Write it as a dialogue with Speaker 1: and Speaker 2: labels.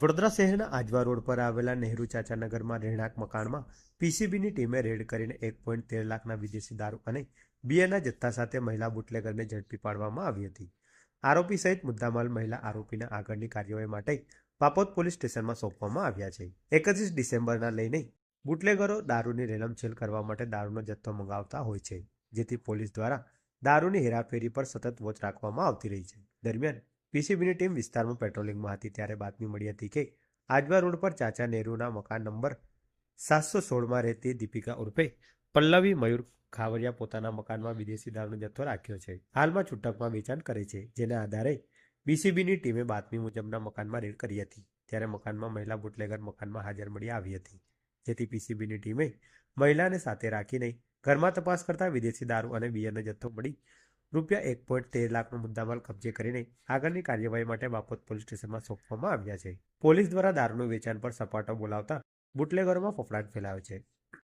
Speaker 1: વડોદરા શહેરના આજવા રોડ પર આવેલા નહેરુ ચાચાનગરમાં રહેણાંક મકાનમાં પીસીબીની ટીમે રેડ કરીને એક પોઈન્ટ તેર લાખના વિદેશી દારૂ અને બિયરના જથ્થા સાથે મહિલા બુટલેગરને ઝડપી પાડવામાં આવી હતી. આરોપી સહિત મુદ્દામાલ મહિલા આરોપીના આગળની કાર્યવાહી માટે પાપોદ પોલીસ સ્ટેશનમાં સોંપવામાં આવ્યા છે. એકત્રીસ ડિસેમ્બરના લઈને બુટલેગરો દારૂની રેલમછેલ કરવા માટે દારૂનો જથ્થો મંગાવતા હોય છે, જેથી પોલીસ દ્વારા દારૂની હેરાફેરી પર સતત વોચ રાખવામાં આવતી રહી છે. દરમિયાન પીસીબીની ટીમ વિસ્તારમાં પેટ્રોલિંગમાં હતી ત્યારે બાતમી મળી હતી કે આજવા રોડ પર ચાચા નેહરુના મકાન નંબર સાતસો સોળમાં રહેતી દીપિકા ઉર્ફે પલ્લવી મયુર ખાવરિયા પોતાના મકાનમાં વિદેશી દારૂનો જથ્થો રાખ્યો છે. હાલમાં છૂટકમાં વેચાણ કરે છે, જેના આધારે બીસીબીની ટીમે બાતમી મુજબના મકાનમાં રેડ કરી હતી. ત્યારે મકાનમાં મહિલા બુટલેગર મકાનમાં હાજર મળી આવી હતી, જેથી પીસીબીની ટીમે મહિલાને સાથે રાખીને ઘરમાં તપાસ કરતા વિદેશી દારૂ અને બિયરનો જથ્થો મળી રૂપિયા એક પોઈન્ટ તેર લાખનો મુદ્દામાલ કબજે કરીને આગળની કાર્યવાહી માટે બાપોદ પોલીસ સ્ટેશનમાં સોંપવામાં આવ્યા છે. પોલીસ દ્વારા દારૂનું વેચાણ પર સપાટો બોલાવતા બુટલેગરોમાં ફફડાટ ફેલાયો છે.